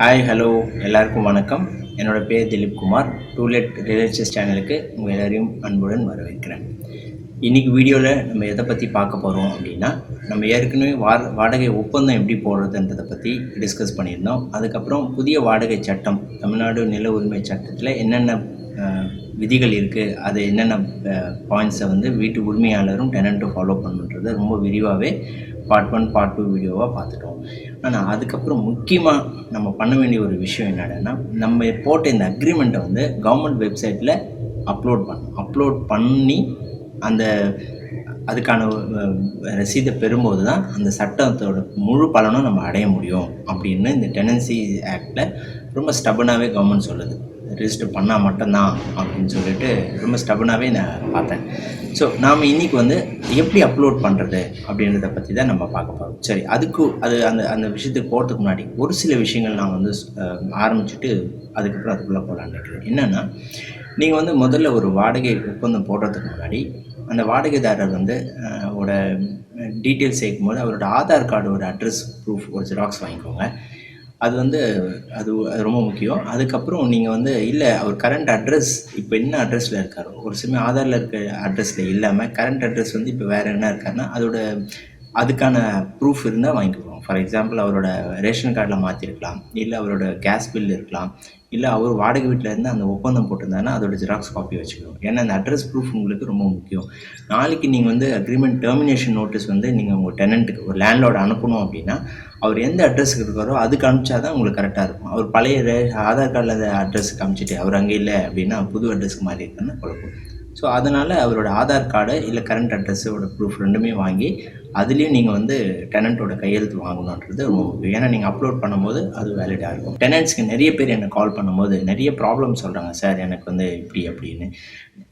Hi hello எல்லாருக்கும் வணக்கம். என்னோட பேர் திலீப் குமார். டூலெட் ரிலேஷன்ஸ் சேனலுக்கு உங்கள் எல்லோரையும் அன்புடன் வரவேற்கிறேன். இன்றைக்கி வீடியோவில் நம்ம எதை பற்றி பார்க்க போகிறோம் அப்படின்னா நம்ம ஏற்கனவே வா வாடகை ஒப்பந்தம் எப்படி போடுறதுன்றதை பற்றி டிஸ்கஸ் பண்ணியிருந்தோம். அதுக்கப்புறம் புதிய வாடகை சட்டம் தமிழ்நாடு நில உரிமை சட்டத்தில் என்னென்ன விதிகள் இருக்குது அது என்னென்ன பாயிண்ட்ஸை வந்து வீட்டு உரிமையாளரும் டெனண்ட்டும் ஃபாலோ பண்ணுன்றதை ரொம்ப விரிவாகவே பார்ட் ஒன் பார்ட் டூ வீடியோவாக பார்த்துட்டோம். ஆனால் அதுக்கப்புறம் முக்கியமாக நம்ம பண்ண வேண்டிய ஒரு விஷயம் என்னென்னா நம்ம போட்ட இந்த அக்ரிமெண்ட்டை வந்து கவர்மெண்ட் வெப்சைட்டில் அப்லோட் பண்ணணும் அப்லோட் பண்ணி அந்த அதுக்கான ரசீதை பெறும்போது தான் அந்த சட்டத்தோட முழு பலனும் நம்ம அடைய முடியும் அப்படின்னு இந்த டெனன்சி ஆக்டில் ரொம்ப ஸ்டபனாகவே கவர்மெண்ட் சொல்லுது. ரிஜிஸ்டர் பண்ணால் மட்டும்தான் அப்படின்னு சொல்லிட்டு ரொம்ப ஸ்டபனாகவே நான் பார்த்தேன். ஸோ நாம் இன்றைக்கி வந்து எப்படி அப்லோட் பண்ணுறது அப்படின்றத பற்றி தான் நம்ம பார்க்க போகிறோம் சரி அதுக்கு அது அந்த அந்த விஷயத்துக்கு போகிறதுக்கு முன்னாடி ஒரு சில விஷயங்கள் நான் வந்து ஆரம்பிச்சுட்டு அதுக்கப்புறம் அதுக்குள்ளே போகலான்னு நினைக்கிறேன். என்னென்னா நீங்கள் வந்து முதல்ல ஒரு வாடகை ஒப்பந்தம் போடுறதுக்கு முன்னாடி அந்த வாடகைதாரர் வந்து அவரோட டீட்டெயில்ஸ் டீட்டெயில்ஸ் சேர்க்கும்போது அவரோட ஆதார் கார்டு ஒரு அட்ரஸ் ப்ரூஃப் ஒரு ஜெராக்ஸ் வாங்கிக்கோங்க. அது வந்து அது அது ரொம்ப முக்கியம். அதுக்கப்புறம் நீங்கள் வந்து இல்லை அவர் கரண்ட் அட்ரஸ் இப்போ என்ன அட்ரஸில் இருக்காரோ? ஒரு சில ஆதாரில் இருக்க அட்ரஸில் இல்லாமல் கரண்ட் அட்ரஸ் வந்து இப்போ வேறு என்ன இருக்காருன்னா அதோட அதுக்கான ப்ரூஃப் இருந்தால் வாங்கிக்குவோம் ஃபார் எக்ஸாம்பிள் அவரோட ரேஷன் கார்டில் மாற்றிருக்கலாம் இல்லை அவரோட கேஸ் பில் இருக்கலாம். இல்லை அவர் வாடகை வீட்டில் இருந்து அந்த ஒப்பந்தம் போட்டிருந்தாருன்னா அதோட ஜெராக்ஸ் காப்பி வச்சுக்கணும். ஏன்னா அந்த அட்ரஸ் ப்ரூஃப் உங்களுக்கு ரொம்ப முக்கியம். நாளைக்கு நீங்கள் வந்து அக்ரிமெண்ட் டெர்மினேஷன் நோட்டீஸ் வந்து நீங்கள் உங்கள் டெனண்ட்டுக்கு ஒரு லேண்ட்லோட அனுப்பணும் அப்படின்னா அவர் எந்த அட்ரஸுக்கு இருக்காரோ அதுக்கு அனுப்பிச்சா தான் உங்களுக்கு கரெக்டாக இருக்கும். அவர் பழைய ஆதார் கார்டில் அந்த அட்ரஸுக்கு அனுப்பிச்சிட்டு அவர் அங்கே இல்லை அப்படின்னா புது அட்ரஸ்க்கு மாறி இருக்குன்னா குழப்பம். ஸோ அதனால் அவரோட ஆதார் கார்டு இல்லை கரண்ட் அட்ரஸோட ப்ரூஃப் ரெண்டுமே வாங்கி அதுலேயும் நீங்கள் வந்து டெனண்ட்டோட கையெழுத்து வாங்கணுன்றது ரொம்ப முக்கியம். ஏன்னா நீங்கள் அப்லோட் பண்ணும்போது அது வேலிடாக இருக்கும். டெனண்ட்ஸ்க்கு நிறைய பேர் என்னை கால் பண்ணும்போது நிறைய ப்ராப்ளம் சொல்கிறாங்க சார் எனக்கு வந்து இப்படி அப்படின்னு.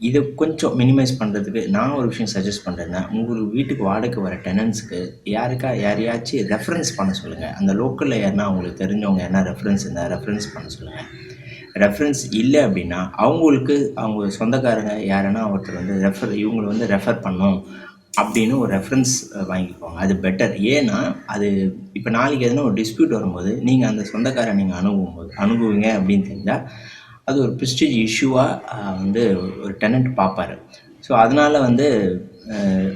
இதை கொஞ்சம் மினிமைஸ் பண்ணுறதுக்கு நான் ஒரு விஷயம் சஜஸ்ட் பண்ணுறேன்னா உங்களுக்கு வீட்டுக்கு வாடகை வர டெனன்ட்ஸ்க்கு யாருக்கா யாரையாச்சும் ரெஃபரன்ஸ் பண்ண சொல்லுங்கள் அந்த லோக்கலில் யாருன்னா உங்களுக்கு தெரிஞ்சவங்க யாருன்னா ரெஃபரன்ஸ் இருந்தால் ரெஃபரன்ஸ் பண்ண சொல்லுங்கள் ரெஃபரன்ஸ் இல்லை அப்படின்னா அவங்களுக்கு அவங்க சொந்தக்காரங்க யாருன்னா ஒருத்தர் வந்து ரெஃபர் இவங்களை வந்து ரெஃபர் பண்ணோம் அப்படின்னு ஒரு ரெஃபரன்ஸ் வாங்கிக்குவாங்க அது பெட்டர் ஏன்னா அது இப்போ நாளைக்கு எதுனா ஒரு டிஸ்பியூட் வரும்போது நீங்கள் அந்த சொந்தக்காரன் நீங்கள் அனுபவம் போது அணுகுவீங்க அப்படின்னு தெரிஞ்சால் அது ஒரு ப்ரிஸ்டேஜ் இஷ்யூவாக வந்து ஒரு டெனண்ட் பார்ப்பாரு. ஸோ அதனால் வந்து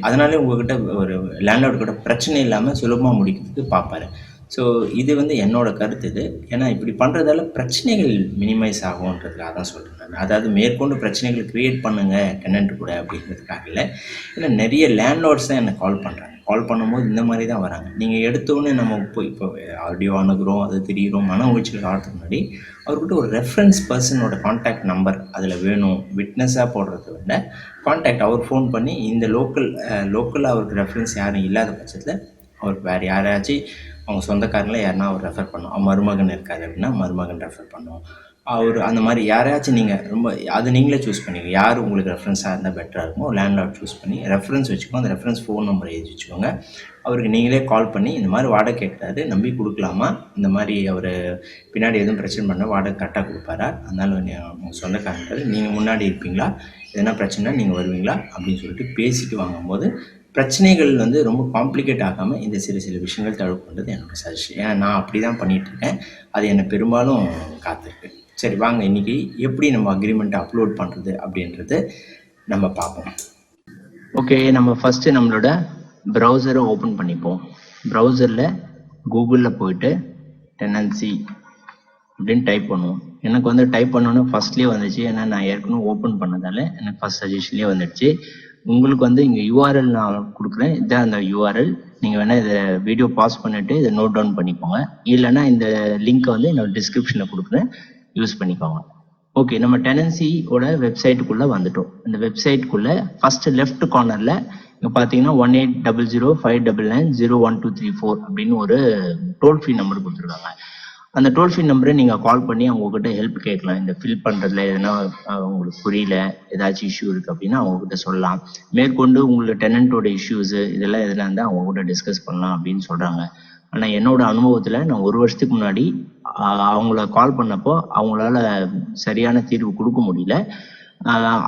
அதனாலே உங்கள்கிட்ட ஒரு லேண்ட்லார்டு கூட பிரச்சனை இல்லாமல் சுலபமாக முடிக்கிறதுக்கு பார்ப்பாரு. ஸோ இது வந்து என்னோட கருத்து இது. ஏன்னா இப்படி பண்ணுறதால பிரச்சனைகள் மினிமைஸ் ஆகும்ன்றதுக்காக தான் சொல்கிறேன் நான். அதாவது மேற்கொண்டு பிரச்சனைகள் க்ரியேட் பண்ணுங்கள் டெனண்ட் கூட அப்படிங்கிறதுக்காக இல்லை. ஏன்னா நிறைய லேண்ட்லோட்ஸ் தான் என்னை கால் பண்ணுறாங்க கால் பண்ணும்போது இந்த மாதிரி தான் வராங்க. நீங்கள் எடுத்தோடனே நம்ம இப்போ இப்போ ஆடியோ அணுகிறோம் அது தெரிகிறோம் மன உளைச்சல் ஆகிறதுக்கு முன்னாடி அவர்கிட்ட ஒரு ரெஃபரன்ஸ் பர்சனோட காண்டாக்ட் நம்பர் அதில் வேணும். விட்னஸாக போடுறத விட காண்டாக்ட் அவர் ஃபோன் பண்ணி இந்த லோக்கல் லோக்கலில் அவருக்கு ரெஃபரன்ஸ் யாரும் இல்லாத பட்சத்தில் அவர் வேறு யாரையாச்சும் அவங்க சொந்தக்காரங்கள யாருன்னா அவர் ரெஃபர் பண்ணும். மருமகன் இருக்காரு அப்படின்னா மருமகன் ரெஃபர் பண்ணும். அவர் அந்த மாதிரி யாரையாச்சும் நீங்கள் ரொம்ப அது நீங்களே சூஸ் பண்ணிக்கோ யார் உங்களுக்கு ரெஃபரன்ஸாக இருந்தால் பெட்டராக இருக்குமோ லேண்ட்லார்ட் சூஸ் பண்ணி ரெஃபரன்ஸ் வச்சுக்கோங்க. அந்த ரெஃபரன்ஸ் ஃபோன் நம்பர் எழுதி வச்சுக்கோங்க. அவருக்கு நீங்களே கால் பண்ணி இந்த மாதிரி வாடகை கேட்குறாரு நம்பி கொடுக்கலாமா? இந்த மாதிரி அவர் பின்னாடி எதுவும் பிரச்சனை பண்ண வாடகை கரெக்டாக கொடுப்பாரா? அதனால உங்கள் சொந்தக்காரங்க நீங்கள் முன்னாடி இருப்பீங்களா? எதனா பிரச்சனை நீங்கள் வருவீங்களா? அப்படின்னு சொல்லிட்டு பேசிட்டு வாங்கும்போது பிரச்சனைகள் வந்து ரொம்ப காம்ப்ளிகேட் ஆகாமல் இந்த சிறு சில விஷயங்கள் தழுப்புன்றது என்னோட சஜஷன் ஏன்னா நான் அப்படி தான் பண்ணிகிட்ருக்கேன் அது என்னை பெரும்பாலும் காத்திருக்கு. சரி வாங்க இன்னைக்கு எப்படி நம்ம அக்ரிமெண்ட்டை அப்லோட் பண்ணுறது அப்படின்றது நம்ம பார்ப்போம். ஓகே நம்ம ஃபஸ்ட்டு நம்மளோட ப்ரௌசரை ஓப்பன் பண்ணிப்போம். ப்ரௌசரில் கூகுளில் போயிட்டு டெனன்சி அப்படின்னு டைப் பண்ணுவோம். எனக்கு வந்து டைப் பண்ணோன்னே ஃபர்ஸ்ட்லேயே வந்துச்சு. ஏன்னா நான் ஏற்கனவே ஓப்பன் பண்ணதால எனக்கு ஃபர்ஸ்ட் சஜஷன்லேயே வந்துடுச்சு. உங்களுக்கு வந்து இங்கே யூஆர்எல் நான் கொடுக்குறேன். இதான் அந்த யூஆர்எல் நீங்கள் வேணால் இதை வீடியோ பாஸ் பண்ணிவிட்டு இதை நோட் டவுன் பண்ணிக்கோங்க. இல்லைன்னா இந்த லிங்க்கை வந்து என்னோட டிஸ்கிரிப்ஷனில் கொடுக்குறேன். யூஸ் பண்ணிக்கோங்க. ஓகே நம்ம டெனன்சியோட வெப்சைட்டுக்குள்ளே வந்துட்டோம். இந்த வெப்சைட்டுக்குள்ளே ஃபர்ஸ்ட் லெஃப்ட் கார்னரில் இங்கே பார்த்தீங்கன்னா one eight double zero five double nine zero one two three four அப்படின்னு ஒரு டோல் ஃப்ரீ நம்பர் கொடுத்துருக்காங்க. அந்த டோல் ஃப்ரீ நம்பரை நீங்கள் கால் பண்ணி அவங்கக்கிட்ட ஹெல்ப் கேட்கலாம். இந்த ஃபில் பண்ணுறதுல எதனா உங்களுக்கு புரியல ஏதாச்சும் இஷ்யூ இருக்குது அப்படின்னா அவங்கக்கிட்ட சொல்லலாம். மேற்கொண்டு உங்களுக்கு டெனண்ட்டோட இஷ்யூஸு இதெல்லாம் எதுனா இருந்தால் அவங்க கூட டிஸ்கஸ் பண்ணலாம் அப்படின்னு சொல்கிறாங்க ஆனால் என்னோட அனுபவத்தில் நான் ஒரு வருஷத்துக்கு முன்னாடி அவங்கள கால் பண்ணப்போ அவங்களால சரியான தீர்வு கொடுக்க முடியல.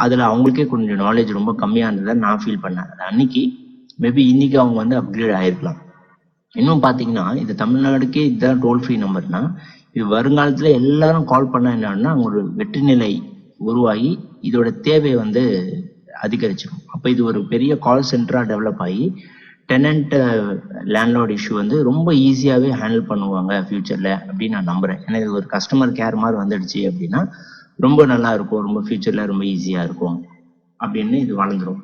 அதில் அவங்களுக்கே கொஞ்சம் நாலேஜ் ரொம்ப கம்மியானதை இருந்ததை நான் ஃபீல் பண்ணேன். அன்னைக்கு மேபி இன்னைக்கு அவங்க வந்து அப்கிரேட் ஆயிருக்கலாம். இன்னும் பார்த்தீங்கன்னா இது தமிழ்நாடுக்கே இதுதான் டோல் ஃப்ரீ நம்பர்னா இது வருங்காலத்தில் எல்லாரும் கால் பண்ண என்னன்னா ஒரு வெற்றி நிலை உருவாகி இதோட தேவை வந்து அதிகரிச்சிடும். அப்போ இது ஒரு பெரிய கால் சென்டராக டெவலப் ஆகி டெனண்ட் லேண்ட்லோட் இஷ்யூ வந்து ரொம்ப ஈஸியாகவே ஹேண்டில் பண்ணுவாங்க ஃப்யூச்சரில் அப்படின்னு நான் நம்புகிறேன் ஏன்னா இது ஒரு கஸ்டமர் கேர் மாதிரி வந்துடுச்சு அப்படின்னா ரொம்ப நல்லா இருக்கும் ரொம்ப ஃப்யூச்சரில் ரொம்ப ஈஸியாக இருக்கும் அப்படின்னு இது வளர்ந்துரும்.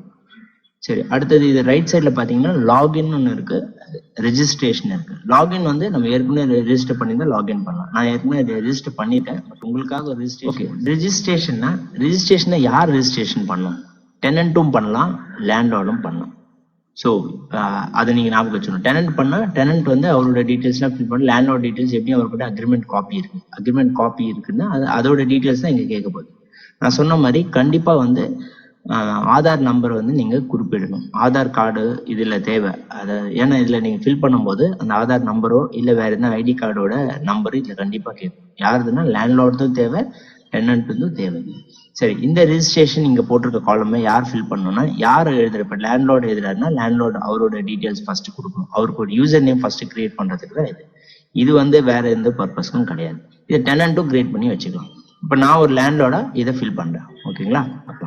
சரி அடுத்தது இது ரைட் சைடில் பார்த்தீங்கன்னா லாகின் ஒன்று இருக்கு ரெஜிஸ்ட்ரேஷன் இருக்கு. லாகின் வந்து நம்ம ஏற்கனவே ரெஜிஸ்டர் பண்ணி தான் லாகின் பண்ணலாம். நான் ஏற்கனவே ரெஜிஸ்டர் பண்ணிட்டேன் பட் உங்களுக்காக ஒரு ரெஜிஸ்ட்ரேஷன் ரெஜிஸ்ட்ரேஷன்னா ரெஜிஸ்ட்ரேஷனை யார் ரெஜிஸ்ட்ரேஷன் பண்ணணும்? டெனண்ட்டும் பண்ணலாம் லேண்ட்லார்டும் பண்ணலாம். ஸோ அதை நீங்கள் ஞாபகம் வச்சுக்கணும். டெனன்ட் பண்ணால் டெனன்ட் வந்து அவரோட டீட்டெயில்ஸ்லாம் ஃபில் பண்ணி லேண்ட்லோட் டீட்டெயில்ஸ் எப்படி அவர்கிட்ட அக்ரிமெண்ட் காப்பி இருக்கு அக்ரிமெண்ட் காப்பி இருக்குன்னா அது அதோட டீட்டெயில்ஸ் தான் இங்கே கேட்க போகுது. நான் சொன்ன மாதிரி கண்டிப்பாக வந்து ஆதார் நம்பர் வந்து நீங்கள் குறிப்பிடணும். ஆதார் கார்டு இதில் தேவை. அதை ஏன்னா இதில் நீங்கள் ஃபில் பண்ணும்போது அந்த ஆதார் நம்பரோ இல்லை வேறு எந்த ஐடி கார்டோட நம்பர் இதில் கண்டிப்பாக கேட்கும். யாருதுன்னா லேண்ட்லார்டும் தேவை டென்னண்ட்டும் தேவை. சரி இந்த ரிஜிஸ்ட்ரேஷன் இங்கே போட்டிருக்க காலமே யார் ஃபில் பண்ணணும்னா யார் எழுதுற இப்போ லேண்ட்லார்டு எழுதுறாருன்னா லேண்ட்லார்டு அவரோட டீட்டெயில்ஸ் ஃபர்ஸ்ட் கொடுக்கணும். அவருக்கு ஒரு யூசர் நேம் ஃபர்ஸ்ட் கிரியேட் பண்ணுறதுக்கு தான் இது. இது வந்து வேற எந்த பர்பஸ்க்கும் கிடையாது. இதை டெனண்ட்டும் கிரியேட் பண்ணி வச்சுக்கலாம். இப்போ நான் ஒரு லேண்ட்லோட இதை ஃபில் பண்ணுறேன் ஓகேங்களா? அப்போ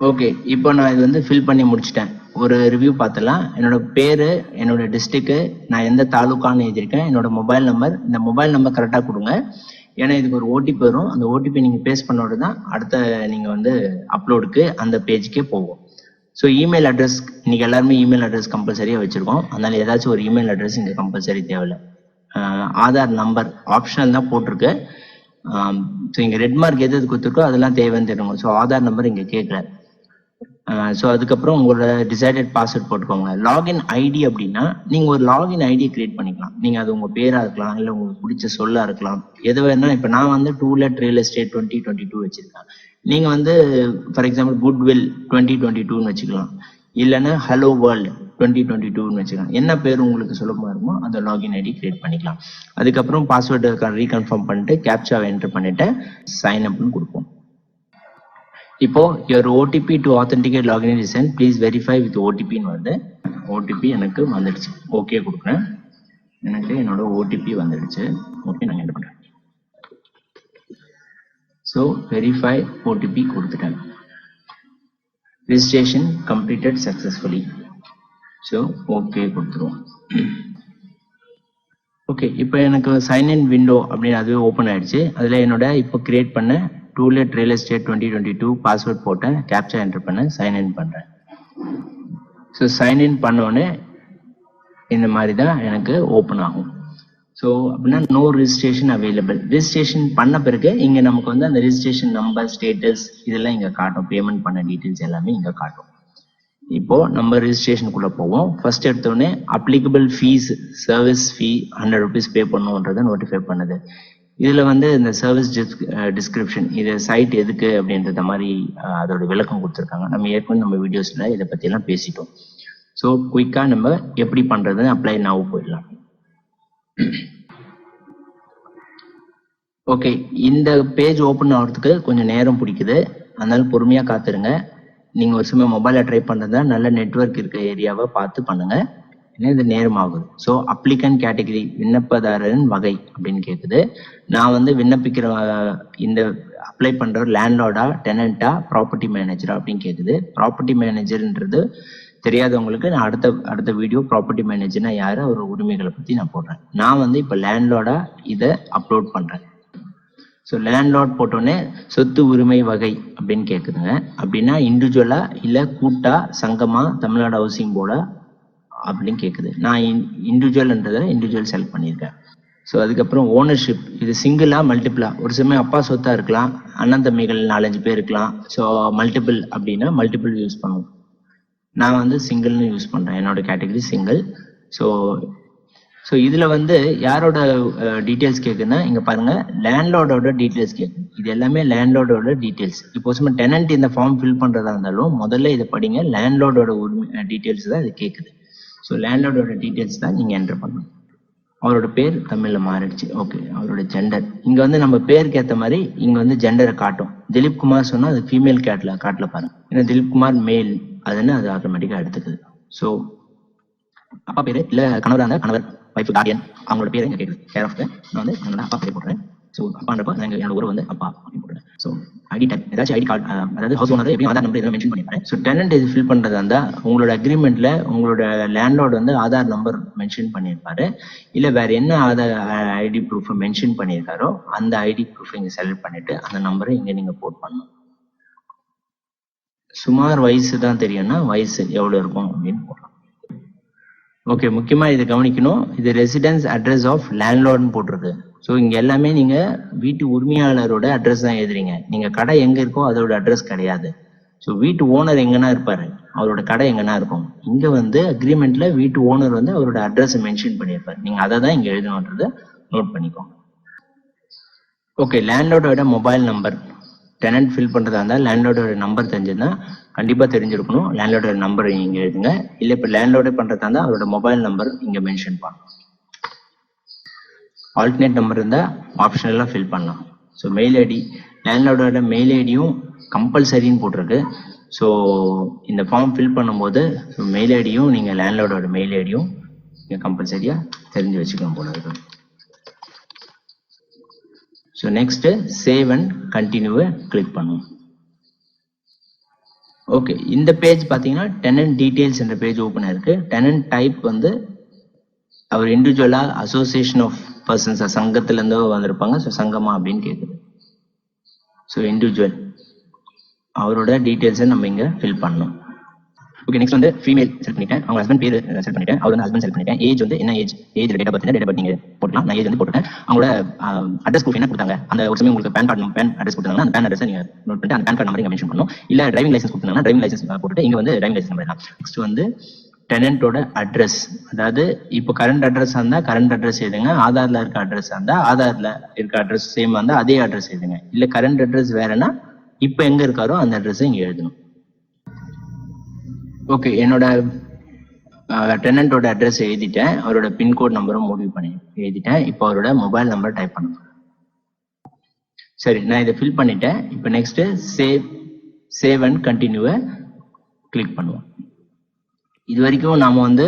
ஓகே இப்போ நான் இது வந்து ஃபில் பண்ணி முடிச்சிட்டேன். ஒரு ரிவ்யூ பார்த்தலாம் என்னோட பேரு என்னோட டிஸ்ட்ரிக்கு நான் எந்த தாலுக்கான்னு எழுதியிருக்கேன். என்னோட மொபைல் நம்பர் இந்த மொபைல் நம்பர் கரெக்டாக கொடுங்க. ஏன்னா இதுக்கு ஒரு ஓடிபி வரும். அந்த ஓடிபி நீங்கள் பேஸ் பண்ணோடு தான் அடுத்த நீங்கள் வந்து அப்லோடுக்கு அந்த பேஜுக்கே போவோம் ஸோ இமெயில் அட்ரஸ் இன்னைக்கு எல்லாருமே இமெயில் அட்ரஸ் கம்பல்சரியாக வச்சுருக்கோம். அதனால ஏதாச்சும் ஒரு இமெயில் அட்ரஸ் இங்கே கம்பல்சரி தேவையில்லை. ஆதார் நம்பர் ஆப்ஷனல் தான் போட்டிருக்கு. ஸோ இங்கே ரெட் மார்க் எது எது கொடுத்துருக்கோ அதெல்லாம் தேவைன்னு தெரியுங்க. ஸோ ஆதார் நம்பர் இங்கே கேட்கல. ஸோ அதுக்கப்புறம் உங்களோட டிசைடட் பாஸ்வேர்ட் போட்டுக்கோங்க. லாகின் ஐடி அப்படின்னா நீங்கள் ஒரு லாகின் ஐடியை கிரியேட் பண்ணிக்கலாம். நீங்கள் அது உங்கள் பேராக இருக்கலாம் இல்லை உங்களுக்கு பிடிச்ச சொல்லாக இருக்கலாம். எது வேணாலும் இப்போ நான் வந்து to let real estate twenty twenty two வச்சுருக்கேன். நீங்கள் வந்து for example goodwill twenty twenty டூன்னு வச்சுக்கலாம். இல்லைன்னா ஹலோ வேர்ல்டு டுவெண்ட்டி டுவெண்ட்டி டூன்னு வச்சுக்கலாம். என்ன பேர் உங்களுக்கு சுலபமாக இருக்குமோ அந்த லாகின் ஐடி கிரியேட் பண்ணிக்கலாம். அதுக்கப்புறம் பாஸ்வேர்டு ரீகன்ஃபார்ம் பண்ணிட்டு கேப்சாவை என்டர் பண்ணிவிட்டு சைன் அப்னு கொடுப்போம். இப்போ your OTP to authenticate login is please verify with ஓடிபின்னு வந்து ஓடிபி எனக்கு வந்துடுச்சு. ஓகே கொடுக்குறேன். எனக்கு என்னோட ஓடிபி வந்துடுச்சு. ஓகே நான் என்ன பண்ணுறேன் ஸோ வெரிஃபை ஓடிபி கொடுத்துட்டேன். Registration completed successfully so okay கொடுத்துருவோம். ஓகே இப்போ எனக்கு சைன் இன் விண்டோ அப்படின்னு அதுவே ஓப்பன் ஆயிடுச்சு. அதில் என்னோட இப்போ கிரியேட் பண்ண to let real estate twenty twenty two password போட்டேன். கேப்சா என்டர் பண்ணேன். சைன் இன் பண்ணுறேன் ஸோ சைன் இன் பண்ணோடனே இந்த மாதிரி தான் எனக்கு ஓப்பன் ஆகும். ஸோ அப்படின்னா நோ ரிஜிஸ்ட்ரேஷன் அவைலபிள் ரிஜிஸ்ட்ரேஷன் பண்ண பிறகு இங்கே நமக்கு வந்து அந்த ரிஜிஸ்ட்ரேஷன் நம்பர் ஸ்டேட்டஸ் இதெல்லாம் இங்கே காட்டும். பேமெண்ட் பண்ண டீட்டெயில்ஸ் எல்லாமே இங்கே காட்டும். இப்போ நம்ம ரிஜிஸ்ட்ரேஷனுக்குள்ளே போவோம். ஃபர்ஸ்ட் எடுத்தோடனே applicable fees service fee hundred rupees pay பண்ணுன்றதை notify பண்ணுது. இதில் வந்து இந்த சர்வீஸ் டிஸ்கிரிப்ஷன் இது சைட் எதுக்கு அப்படின்றத மாதிரி அதோட விளக்கம் கொடுத்துருக்காங்க. நம்ம ஏற்கனவே நம்ம வீடியோஸில் இதை பற்றியெல்லாம் பேசிட்டோம். ஸோ குயிக்காக நம்ம எப்படி பண்ணுறதுன்னு அப்ளை நாவ் போயிடலாம். ஓகே இந்த பேஜ் ஓப்பன் ஆகிறதுக்கு கொஞ்சம் நேரம் பிடிக்குது. அதனால பொறுமையாக காத்துருங்க. நீங்கள் ஒரு சும்மா மொபைலில் ட்ரை பண்ணுறதா நல்ல நெட்வொர்க் இருக்க ஏரியாவை பார்த்து பண்ணுங்கள் இது நேரம் ஆகுது ஸோ அப்ளிகன் கேட்டகரி விண்ணப்பதாரரின் வகை அப்படின்னு கேட்குது நான் வந்து விண்ணப்பிக்கிற இந்த அப்ளை பண்ணுற லேண்ட்லார்டா டெனண்டா ப்ராப்பர்ட்டி மேனேஜரா அப்படின்னு கேட்குது ப்ராப்பர்ட்டி மேனேஜர்ன்றது தெரியாதவங்களுக்கு நான் அடுத்த அடுத்த வீடியோ ப்ராப்பர்ட்டி மேனேஜர்னா யார் அவர் உரிமைகளை பற்றி நான் போடுறேன். நான் வந்து இப்போ லேண்ட்லார்டா இதை அப்லோட் பண்ணுறேன் ஸோ லேண்ட்லார்ட் போட்டோன்னே சொத்து உரிமை வகை அப்படின்னு கேட்குதுங்க அப்படின்னா இண்டிவிஜுவலா இல்லை கூட்டா சங்கமா தமிழ்நாடு ஹவுசிங் போர்டா அப்படின்னு கேட்குது நான் இண்டிவிஜுவல்ன்றதை இண்டிவிஜுவல் செலக்ட் பண்ணியிருக்கேன். ஸோ அதுக்கப்புறம் ஓனர்ஷிப் இது சிங்கிளா மல்டிபிளா ஒரு சமயம் அப்பா சொத்தா இருக்கலாம் அண்ணன் தம்பிகள் நாலஞ்சு பேர் இருக்கலாம். ஸோ மல்டிபிள் அப்படின்னா மல்டிபிள் யூஸ் பண்ணுவோம். நான் வந்து சிங்கிள்னு யூஸ் பண்ணுறேன் என்னோட கேட்டகரி சிங்கிள் ஸோ ஸோ இதில் வந்து யாரோட டீட்டெயில்ஸ் கேட்குன்னா இங்கே பாருங்க. லேண்ட்லோடோட டீட்டெயில்ஸ் கேட்கும் இது எல்லாமே லேண்ட்லோடோட டீட்டெயில்ஸ் இப்போ சும்மா டெனன்ட் இந்த ஃபார்ம் ஃபில் பண்ணுறதா இருந்தாலும் முதல்ல இதை படிங்க. லேண்ட்லோடோட உரிமை டீட்டெயில்ஸ் தான் இது கேட்குது ஸோ லேண்ட்லோடோட டீட்டெயில்ஸ் தான் நீங்கள் என்டர் பண்ணணும். அவரோட பேர் தமிழில் மாறிடுச்சு. ஓகே அவரோட ஜெண்டர் இங்கே வந்து நம்ம பேருக்கு ஏற்ற மாதிரி இங்கே வந்து ஜெண்டரை காட்டும். திலீப் குமார் சொன்னால் அது ஃபீமேல் கேட்டில் காட்டல பாருங்க. ஏன்னா திலீப் குமார் மேல் அதுன்னு அது ஆட்டோமேட்டிக்காக எடுத்துக்குது. ஸோ அப்பா பேர் இல்லை கணவராக இருந்தால் கணவர் ஒய்ஃப் கார்டியன் அவங்களோட பேரு இங்க கேட்குது. கேர் ஆஃப் நான் வந்து என்னோட அப்பா பேர் போடுறேன். ஸோ அப்பான்றப்ப நான் என்னோட உறவு வந்து அப்பா அப்படின்னு போடுறேன் ஸோ ஐடி டைப் ஏதாச்சும் ஐடி கார்டு அதாவது ஹவுஸ் ஓனர் எப்படியும் ஆதார் நம்பர் எதுவும் மென்ஷன் பண்ணிடுறேன் ஸோ டெனண்ட் இது ஃபில் பண்ணுறதா இருந்தால் உங்களோட அக்ரிமெண்ட்டில் உங்களோட லேண்ட்லோடு வந்து ஆதார் நம்பர் மென்ஷன் பண்ணியிருப்பாரு இல்லை வேற என்ன ஆதார் ஐடி ப்ரூஃப் மென்ஷன் பண்ணியிருக்காரோ அந்த ஐடி ப்ரூஃப் இங்கே செலக்ட் பண்ணிட்டு அந்த நம்பரை இங்கே நீங்கள் போட் பண்ணணும். சுமார் வயசு தான் தெரியும்னா வயசு எவ்வளோ இருக்கும் அப்படின்னு போடலாம் ஓகே முக்கியமாக இதை கவனிக்கணும். இது ரெசிடென்ஸ் அட்ரஸ் ஆஃப் லேண்ட்லார்ட்னு போட்டிருக்கு. ஸோ இங்கே எல்லாமே நீங்கள் வீட்டு உரிமையாளரோட அட்ரஸ் தான் எழுதுறீங்க. நீங்கள் கடை எங்கே இருக்கோ அதோட அட்ரஸ் கிடையாது. ஸோ வீட்டு ஓனர் எங்கன்னா இருப்பார். அவரோட கடை எங்கன்னா இருக்கும். இங்கே வந்து அக்ரிமெண்ட்ல வீட்டு ஓனர் வந்து அவரோட அட்ரஸை மென்ஷன் பண்ணியிருப்பார். நீங்கள் அதை தான் இங்கே எழுதணுன்றதை நோட் பண்ணிக்கோங்க. ஓகே லேண்ட்லோடோட மொபைல் நம்பர் டெனன்ட் ஃபில் பண்ணுறதா இருந்தால் லேண்ட்லோடோட நம்பர் தெரிஞ்சதுன்னா கண்டிப்பாக தெரிஞ்சிருக்கணும். லேண்ட்லோடோட நம்பர் இங்கே எழுதுங்க. இல்லை இப்போ லேண்ட்லோடே பண்ணுறதா இருந்தால் அவரோட மொபைல் நம்பர் இங்கே மென்ஷன் பண்ணணும். ஆல்டர்னேட் நம்பர் இருந்தால் ஆப்ஷனலாக ஃபில் பண்ணலாம். ஸோ மெயில் ஐடி லேண்ட்லோடோட மெயில் ஐடியும் கம்பல்சரின்னு போட்டிருக்கு. ஸோ இந்த ஃபார்ம் ஃபில் பண்ணும்போது மெயில் ஐடியும் நீங்கள் லேண்ட்லோடோட மெயில் ஐடியும் நீங்கள் கம்பல்சரியாக தெரிஞ்சு வச்சுக்கணும் போல இருக்கு. ஸோ நெக்ஸ்ட்டு சேவ் அண்ட் கண்டினியூவை கிளிக் பண்ணுவோம் ஓகே இந்த பேஜ் பார்த்தீங்கன்னா டெனன்ட் டீட்டெயில்ஸ் என்ற பேஜ் ஓப்பன் ஆயிருக்கு டெனன்ட் டைப் வந்து அவர் இண்டிவிஜுவலாக அசோசியேஷன் ஆஃப் பர்சன்ஸ் சங்கத்துல இருந்து வந்திருப்பாங்க. ஸோ சங்கமா அப்படின்னு கேட்குது ஸோ இண்டிவிஜுவல் அவரோட டீட்டெயில்ஸை நம்ம இங்க ஃபில் பண்ணணும். ஓகே நெக்ஸ்ட் வந்து ஃபீமேல் செலக்ட் பண்ணிட்டேன். அவங்க ஹஸ்பண்ட் பேர் செலக்ட் பண்ணிட்டேன். அவர் வந்து ஹஸ்பண்ட் செலக்ட் பண்ணிட்டேன். ஏஜ் வந்து என்ன age age date of data date birth நீங்க போடலாம் நான் ஏஜ் வந்து போட்டுட்டேன். அவங்களோட அட்ரஸ் ப்ரூஃப் என்ன கொடுத்தாங்க? அந்த ஒரு சமயம் உங்களுக்கு பேன் கார்டு பேன் அட்ரஸ் கொடுத்தாங்க அந்த பேன் அட்ரஸ் நீங்க நோட் பண்ணிட்டு அந்த பேன் கார்டு நம்பர் மென்ஷன் பண்ணணும். இல்ல டிரைவிங் லைசன்ஸ் கொடுத்தாங்கன்னா டிரைவிங் லைசன்ஸ் போட்டுட்டு இங்க வந்து டிரைவிங் லைசன்ஸ் நம்பர் நெக்ஸ்ட் வந்து டெனன்ட்டோட அட்ரஸ் அதாவது இப்போ கரண்ட் அட்ரஸ் இருந்தால் கரண்ட் அட்ரஸ் எழுதுங்க. ஆதார்ல இருக்க அட்ரஸ் இருந்தால் ஆதார்ல இருக்க அட்ரஸ் சேம் இருந்தால் அதே அட்ரஸ் எழுதுங்க. இல்ல கரண்ட் அட்ரஸ் வேறனா இப்போ எங்க இருக்காரோ அந்த அட்ரஸ் இங்க எழுதணும். ஓகே என்னோட டெனன்ட்டோட அட்ரஸ் எழுதிட்டேன். அவரோட பின்கோட் நம்பரும் முடிவு பண்ணி எழுதிட்டேன். இப்போ அவரோட மொபைல் நம்பர் டைப் பண்ணணும் சரி நான் இதை ஃபில் பண்ணிட்டேன். இப்போ நெக்ஸ்ட் சேவ் சேவ் அண்ட் கண்டினியூவை கிளிக் பண்ணுவோம். இது வரைக்கும் நாம் வந்து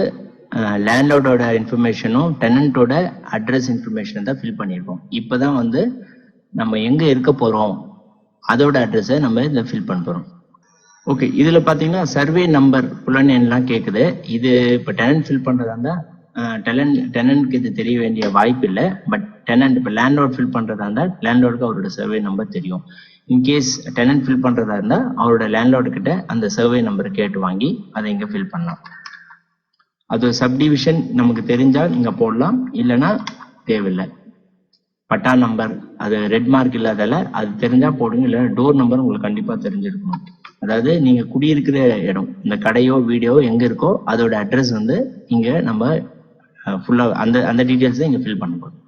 லேண்ட்லோடோட இன்ஃபர்மேஷனும் டெனண்ட்டோட அட்ரஸ் இன்ஃபர்மேஷன் தான் ஃபில் பண்ணியிருக்கோம். இப்போ தான் வந்து நம்ம எங்கே இருக்க போகிறோம் அதோட அட்ரஸை நம்ம இதில் ஃபில் பண்ண போகிறோம் ஓகே இதில் பார்த்தீங்கன்னா சர்வே நம்பர் புலன் எல்லாம் கேட்குது இது இப்போ டெனன்ட் ஃபில் பண்ணுறதா இருந்தால் டெனன்ட் டெனன்ட்க்கு இது தெரிய வேண்டிய வாய்ப்பு இல்லை பட் டெனன்ட் இப்போ லேண்ட்லோட் ஃபில் பண்ணுறதா இருந்தால் லேண்ட்லோடுக்கு அவரோட சர்வே நம்பர் தெரியும். இன்கேஸ் டெனன்ட் ஃபில் பண்ணுறதா இருந்தால் அவரோட லேண்ட்லோடு கிட்ட அந்த சர்வே நம்பர் கேட்டு வாங்கி அதை இங்கே ஃபில் பண்ணலாம். அது சப்டிவிஷன் நமக்கு தெரிஞ்சால் இங்கே போடலாம். இல்லைன்னா தேவையில்லை. பட்டா நம்பர் அது ரெட் மார்க் இல்லாதால அது தெரிஞ்சா போடுங்க. இல்லைன்னா டோர் நம்பர் உங்களுக்கு கண்டிப்பாக தெரிஞ்சிருக்கணும். அதாவது நீங்கள் குடியிருக்கிற இடம் இந்த கடையோ வீடியோ எங்கே இருக்கோ அதோட அட்ரஸ் வந்து இங்கே நம்ம ஃபுல்லாக அந்த அந்த டீட்டெயில்ஸு இங்கே ஃபில் பண்ண போறோம்.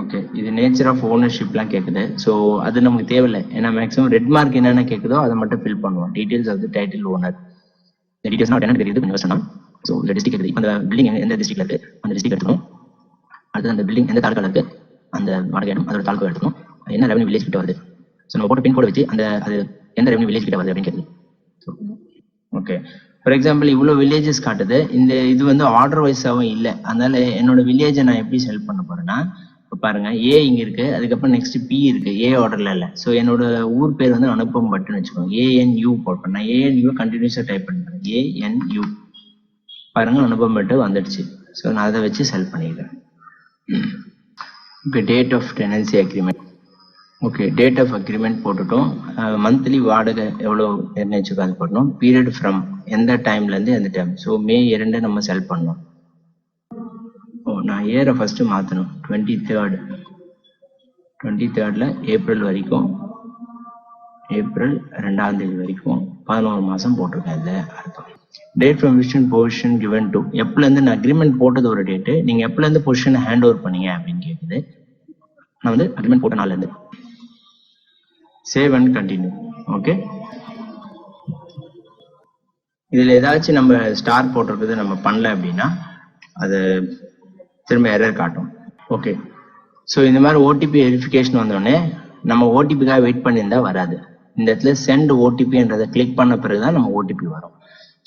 ஓகே இது நேச்சர் ஆஃப் ஓனர்ஷிப்லாம் கேட்குது ஸோ அது நமக்கு தேவையில்லை. ஏன்னா மேக்ஸிமம் ரெட் மார்க் என்னென்ன கேட்குதோ அதை மட்டும் ஃபில் பண்ணுவோம். டீடைல்ஸ் ஆஃப் டைட்டில் ஓனர் இந்த டீடைல்ஸ்னா என்ன தெரியுது கொஞ்சம் கஷ்டம் ஸோ இந்த டிஸ்ட்ரிக் இருக்குது. அந்த பில்டிங் எந்த டிஸ்ட்ரிக்ட்ல இருக்கு? அந்த டிஸ்ட்ரிக் எடுத்துக்கணும். அடுத்து அந்த பில்டிங் எந்த தாலுக்கால இருக்கு? அந்த வாடகை இடம் அதோட தாலுக்கா எடுத்துக்கணும். என்ன ரெவன்யூ வில்லேஜ் கிட்ட வருது? ஸோ நம்ம போட்டு பின்கோடு வச்சு அந்த அது எந்த ரெவன்யூ வில்லேஜ் கிட்ட வருது அப்படின்னு கேட்குது ஓகே ஃபார் எக்ஸாம்பிள் இவ்வளோ வில்லேஜஸ் காட்டுது. இந்த இது வந்து ஆர்டர் வைஸாகவும் இல்லை. அதனால என்னோட வில்லேஜை நான் எப்படி செலக்ட் பண்ண போறேன்னா இப்போ பாருங்க ஏ இங்க இருக்கு அதுக்கப்புறம் நெக்ஸ்ட் பி இருக்கு ஏ ஆர்டர்ல இல்லை. ஸோ என்னோட ஊர் பேர் வந்து அனுப்பம் பட்டுன்னு வச்சுக்கோங்க ஏஎன்யூ போட்டேன் நான் ஏஎன்யூ கண்டினியூஸாக டைப் பண்ணுறேன். ஏஎன்யூ பாருங்க அனுப்பம் பட்டு வந்துடுச்சு. ஸோ நான் அதை வச்சு செல் பண்ணிக்கிறேன். Okay date of tenancy agreement okay date of agreement போட்டுட்டோம். மந்த்லி வாடகை எவ்வளோ நிர்ணயிச்சுக்கோ அது போட்டணும் பீரியட் ஃப்ரம் எந்த டைம்லேருந்து எந்த டைம் ஸோ மே இரண்டு நம்ம செல் பண்ணோம். ஓ நான் இயரை ஃபஸ்ட்டு மாற்றணும் டுவெண்ட்டி தேர்டு டுவெண்ட்டி தேர்டில் ஏப்ரல் வரைக்கும் ஏப்ரல் ரெண்டாம் தேதி வரைக்கும் பதினோரு மாதம் போட்டிருக்கேன் இதில் அர்த்தம். Date from vision position given to எப்போலேருந்து நான் அக்ரிமெண்ட் போட்டது ஒரு டேட்டு நீங்கள் எப்போலேருந்து பொசிஷனை ஹேண்ட் ஓவர் பண்ணீங்க அப்படின்னு கேட்குது நான் வந்து அக்ரிமெண்ட் போட்ட நாள்லேருந்து சேவ் அண்ட் கண்டினியூ ஓகே இதில் ஏதாச்சும் நம்ம ஸ்டார் போட்டிருக்கிறது நம்ம பண்ணல அப்படின்னா அது திரும்ப எரர் காட்டும். ஓகே ஸோ இந்த மாதிரி ஓடிபி வெரிஃபிகேஷன் வந்தோடனே நம்ம ஓடிபிக்காக வெயிட் பண்ணியிருந்தா வராது. இந்த இடத்துல சென்ட் ஓடிபின்றதை கிளிக் பண்ண பிறகு தான் நம்ம ஓடிபி வரும்.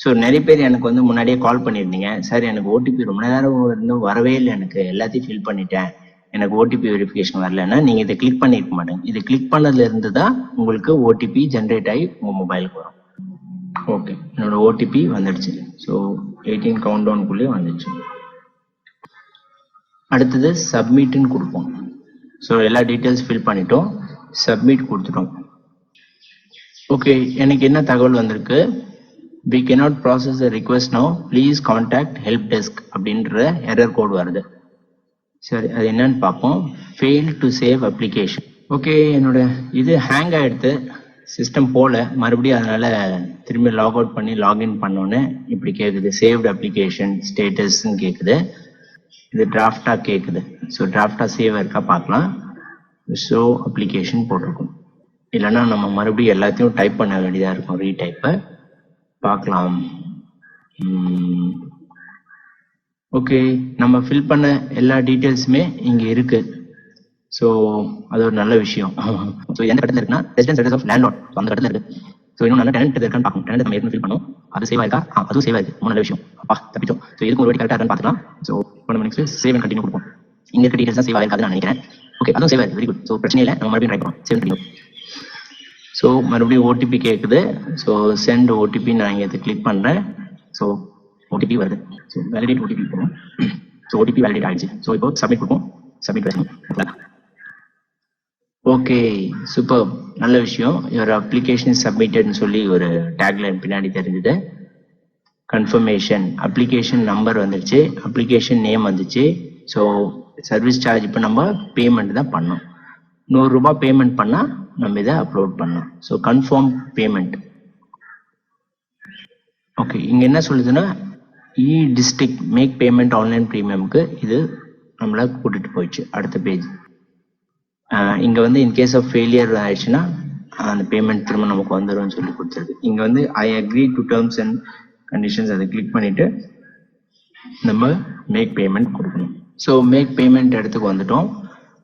ஸோ நிறைய பேர் எனக்கு வந்து முன்னாடியே கால் பண்ணியிருந்தீங்க. சார் எனக்கு ஓடிபி ரொம்ப நேரம் இருந்து வரவே இல்லை. எனக்கு எல்லாத்தையும் ஃபில் பண்ணிட்டேன். எனக்கு ஓடிபி வெரிஃபிகேஷன் வரலன்னா நீங்கள் இதை கிளிக் பண்ணியிருக்க மாட்டேங்க. இதை கிளிக் பண்ணதுலேருந்து தான் உங்களுக்கு ஓடிபி ஜென்ரேட் ஆகி உங்கள் மொபைலுக்கு வரும். ஓகே என்னோட ஓடிபி வந்துடுச்சு. ஸோ எயிட்டீன் கவுண்ட் டவுனுக்குள்ளேயே வந்துடுச்சு அடுத்தது சப்மிட்னு கொடுப்போம். ஸோ எல்லா டீட்டெயில்ஸ் ஃபில் பண்ணிட்டோம். சப்மிட் கொடுத்துட்டோம். ஓகே எனக்கு என்ன தகவல் வந்திருக்கு? We cannot process the request no please contact help desk அப்படின்ற எரர் கோட் வருது. சரி அது என்னன்னு பார்ப்போம். Fail to save application okay என்னோட இது ஹேங் ஆகிடுது சிஸ்டம் போல மறுபடியும் அதனால திரும்பி லாக் அவுட் பண்ணி லாகின் பண்ணோன்னே இப்படி கேட்குது சேவ்டு அப்ளிகேஷன் ஸ்டேட்டஸ்ன்னு கேட்குது இது டிராஃப்டா கேட்குது ஸோ டிராஃப்டா சேவ் இருக்கா பார்க்கலாம். ஷோ அப்ளிகேஷன் போட்டிருக்கும். இல்லைன்னா நம்ம மறுபடியும் எல்லாத்தையும் டைப் பண்ண வேண்டியதாக இருக்கும். ரீடைப்பை பார்க்கலாம். ஓகே நம்ம ஃபில் பண்ண எல்லா டீட்டெயில்ஸுமே இங்கே இருக்குது ஸோ அது ஒரு நல்ல விஷயம். ஸோ எந்த இடத்துல இருக்குன்னா ரெசிடென்ஸ் அட்ரஸ் ஆஃப் ஸோ அந்த இடத்துல இருக்கு. ஸோ இன்னும் நல்ல டேலண்ட் இருக்கான்னு பார்க்கணும். டேலண்ட் நம்ம ஏற்கனவே ஃபீல் பண்ணும். அது சேவ் ஆயிருக்கா? ஆ அதுவும் சேவ் ஆயிருக்கு. நல்ல விஷயம். அப்பா தப்பிச்சோம். ஸோ இதுக்கு ஒரு வாட்டி கரெக்டாக இருக்கான்னு பார்த்துக்கலாம். ஸோ இப்போ நம்ம நெக்ஸ்ட் சேவ் அண்ட் கண்டினியூ கொடுப்போம். இங்கே இருக்க டீட்டெயில்ஸ் தான் சேவ் ஆயிருக்காதுன்னு நான் நினைக்கிறேன். ஓகே அதுவும் சேவ் ஆயிருக்கு. வெரி குட் ஸோ பிரச்சனை இல்லை. நம்ம மறுபடியும் ட்ரை பண்ணுவோம் சேவ் கண்டினியூ ஸோ மறுபடியும் ஓடிபி கேட்குது ஸோ சென்ட் ஓடிபி நான் இங்கே இதை கிளிக் பண்ணுறேன் ஸோ ஓடிபி வருது. ஸோ வேலிடேட் ஓடிபி போகும். ஸோ ஓடிபி வேலிடேட் ஆகிடுச்சு ஸோ இப்போ சப்மிட் கொடுப்போம். சப்மிட் பேசணும் ஓகே சூப்பர். நல்ல விஷயம். யுவர் அப்ளிகேஷன் சப்மிட்டட்னு சொல்லி ஒரு டேக்லைன் பின்னாடி தெரிஞ்சுது. கன்ஃபர்மேஷன் அப்ளிகேஷன் நம்பர் வந்துருச்சு அப்ளிகேஷன் நேம் வந்துச்சு. ஸோ சர்வீஸ் சார்ஜ் இப்போ நம்ம பேமெண்ட் தான் பண்ணோம். நூறுரூபா பேமெண்ட் பண்ணால் நம்ம இதை அப்லோட் பண்ணோம். ஸோ கன்ஃபார்ம் பேமெண்ட் ஓகே இங்கே என்ன சொல்லுதுன்னா e district make payment online ப்ரீமியம்க்கு இது நம்மளை கூட்டிகிட்டு போயிடுச்சு. அடுத்த பேஜ் இங்கே வந்து இன் கேஸ் ஆஃப் ஃபெயிலியர் ஆயிடுச்சுன்னா அந்த பேமெண்ட் திரும்ப நமக்கு வந்துடும் சொல்லி கொடுத்துருக்கு இங்கே வந்து I agree to terms and conditions அதை கிளிக் பண்ணிட்டு நம்ம மேக் பேமெண்ட் கொடுக்கணும். ஸோ மேக் பேமெண்ட் இடத்துக்கு வந்துட்டோம்.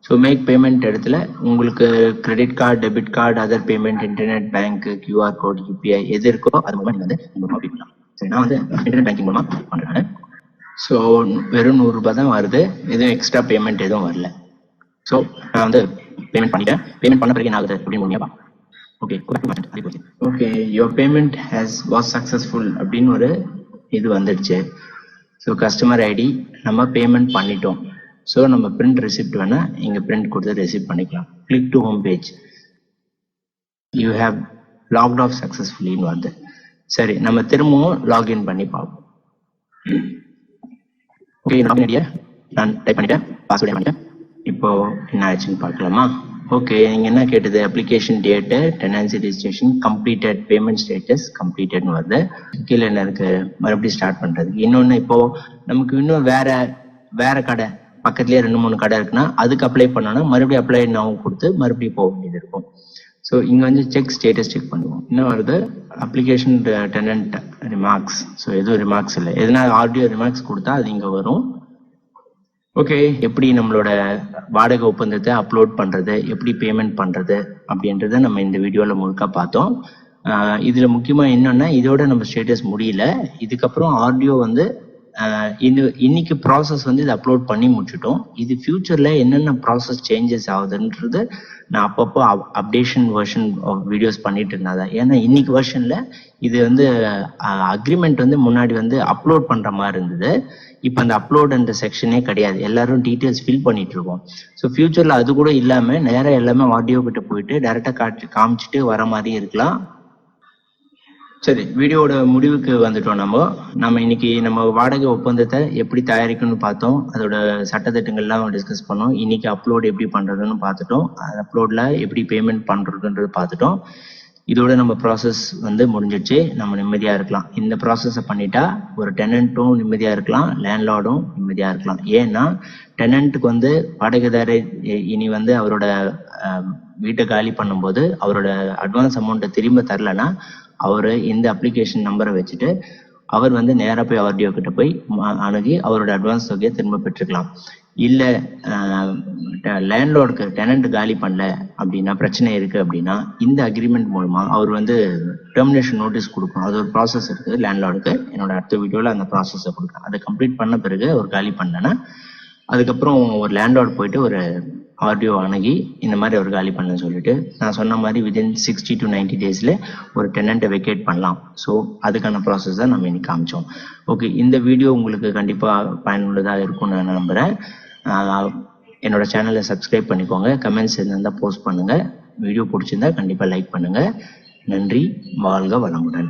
ஸோ மேக் பேமெண்ட் இடத்துல உங்களுக்கு credit card debit card other payment internet bank QR code UPI எது இருக்கோ அது மூலமாக நீங்கள் வந்து மூலமாக பே பண்ணலாம் சரி நான் வந்து இன்டர்நெட் பேங்கிங் மூலமாக பண்ணுறேன் ஸோ வெறும் நூறுரூபா தான் வருது. எதுவும் எக்ஸ்ட்ரா பேமெண்ட் எதுவும் வரல. ஸோ நான் வந்து பேமெண்ட் பண்ணிட்டேன். பேமெண்ட் பண்ண பிறகு என்ன ஆகுது அப்படின்னு முடியாப்பா okay okay your payment has was successful அப்படின்னு ஒரு இது வந்துடுச்சு. ஸோ கஸ்டமர் ஐடி நம்ம பேமெண்ட் பண்ணிட்டோம். ஸோ நம்ம பிரிண்ட் ரெசிப்ட் வேணா இங்கே பிரிண்ட் கொடுத்து ரெசிப்ட் பண்ணிக்கலாம். Click to home page you have logged off சக்ஸஸ்ஃபுல்லின்னு வருது. சரி நம்ம திரும்பவும் லாகின் பண்ணி பார்ப்போம். ஓகே லாகின் ஐடியா. நான் டைப் பண்ணிட்டேன். பாஸ்வேர்ட் பண்ணிட்டேன் இப்போ என்ன ஆச்சுன்னு பார்க்கலாமா? ஓகே நீங்க என்ன கேட்டது? Application date tenancy registration completed payment status கம்ப்ளீட்டட்னு வருது. கீழே என்ன இருக்கு? மறுபடியும் ஸ்டார்ட் பண்றது இன்னொன்னு இப்போ நமக்கு இன்னும் வேற வேற கடை பக்கத்துலயே ரெண்டு மூணு கடை இருக்குன்னா அதுக்கு அப்ளை பண்ணோம்னா மறுபடியும் அப்ளை நான் கொடுத்து மறுபடியும் போக வேண்டியது இருக்கும். ஸோ இங்க வந்து செக் ஸ்டேட்டஸ் செக் பண்ணுவோம். என்ன வருது அப்ளிகேஷன் டெனன்ட் ரிமார்க்ஸ் ஸோ எதுவும் ரிமார்க்ஸ் இல்லை. எதனா ஆடியோ ரிமார்க்ஸ் கொடுத்தா அது இங்க வரும். ஓகே எப்படி நம்மளோட வாடகை ஒப்பந்தத்தை அப்லோட் பண்றது எப்படி பேமெண்ட் பண்றது அப்படின்றத நம்ம இந்த வீடியோல முழுக்க பார்த்தோம். இதில் இதுல முக்கியமா என்னன்னா இதோட நம்ம ஸ்டேட்டஸ் முடியல. இதுக்கப்புறம் ஆடியோ வந்து இது இன்னைக்கு ப்ராசஸ் வந்து இதை அப்லோட் பண்ணி முடிச்சிட்டோம். இது ஃபியூச்சர்ல என்னென்ன ப்ராசஸ் சேஞ்சஸ் ஆகுதுன்றது நான் அப்பப்போ அப்டேஷன் வெர்ஷன் வீடியோஸ் பண்ணிட்டு இருந்தாதான் ஏன்னா இன்னைக்கு வெர்ஷன்ல இது வந்து அக்ரிமெண்ட் வந்து முன்னாடி வந்து அப்லோட் பண்ற மாதிரி இருந்தது. இப்போ அந்த அப்லோடுன்ற செக்ஷனே கிடையாது. எல்லாரும் டீட்டெயில்ஸ் ஃபில் பண்ணிட்டு இருக்கோம். ஸோ ஃபியூச்சர்ல அது கூட இல்லாம நேராக எல்லாமே ஆடியோ கிட்ட போயிட்டு டைரக்டா காட்டி காமிச்சிட்டு வர மாதிரி இருக்கலாம். சரி வீடியோவோட முடிவுக்கு வந்துட்டோம் நம்ம. நம்ம இன்னைக்கு நம்ம வாடகை ஒப்பந்தத்தை எப்படி தயாரிக்கணும்னு பார்த்தோம். அதோட சட்டத்திட்டங்கள்லாம் டிஸ்கஸ் பண்ணோம். இன்னைக்கு அப்லோட் எப்படி பண்றதுன்னு பார்த்துட்டோம். அப்லோட்ல எப்படி பேமெண்ட் பண்றதுன்றது பார்த்துட்டோம். இதோட நம்ம ப்ராசஸ் வந்து முடிஞ்சிடுச்சு. நம்ம நிம்மதியா இருக்கலாம். இந்த ப்ராசஸை பண்ணிட்டா ஒரு டெனண்ட்டும் நிம்மதியா இருக்கலாம். லேண்ட்லார்டும் நிம்மதியா இருக்கலாம். ஏன்னா டெனண்ட்டுக்கு வந்து வாடகைதாரர் இனி வந்து அவரோட வீட்டை காலி பண்ணும்போது அவரோட அட்வான்ஸ் அமௌண்ட்டை திரும்ப தரலன்னா அவர் இந்த அப்ளிகேஷன் நம்பரை வச்சுட்டு அவர் வந்து நேராக போய் ஆர்டிஓ கிட்ட போய் அணுகி அவரோட அட்வான்ஸ் தொகையை திரும்ப பெற்றுக்கலாம். இல்லை லேண்ட்லோடுக்கு டெனண்ட் காலி பண்ணல அப்படின்னா பிரச்சனை இருக்குது அப்படின்னா இந்த அக்ரிமெண்ட் மூலமாக அவர் வந்து டெர்மினேஷன் நோட்டீஸ் கொடுக்கணும். அது ஒரு ப்ராசஸ் இருக்குது லேண்ட்லார்டுக்கு என்னோட அடுத்த வீடியோவில் அந்த ப்ராசஸை கொடுக்குறேன். அதை கம்ப்ளீட் பண்ண பிறகு அவர் காலி பண்ணலன்னா அதுக்கப்புறம் ஒரு லேண்ட்லார்ட் போயிட்டு ஒரு ஆர்டிஓ அணுகி இந்த மாதிரி அவர் காலி பண்ணலன்னு சொல்லிட்டு நான் சொன்ன மாதிரி விதின் சிக்ஸ்டி டு நைன்டி டேஸில் ஒரு டெனண்ட்டை வெக்கேட் பண்ணலாம். ஸோ அதுக்கான ப்ராசஸ் தான் நம்ம இன்னைக்கு காமிச்சோம். ஓகே இந்த வீடியோ உங்களுக்கு கண்டிப்பாக பயனுள்ளதாக இருக்கும்னு நான் நம்புகிறேன் என்னோட சேனலை சப்ஸ்கிரைப் பண்ணிக்கோங்க. கமெண்ட்ஸ் இருந்தால் போஸ்ட் பண்ணுங்கள் வீடியோ பிடிச்சிருந்தா கண்டிப்பாக லைக் பண்ணுங்கள் நன்றி வாழ்க வளமுடன்.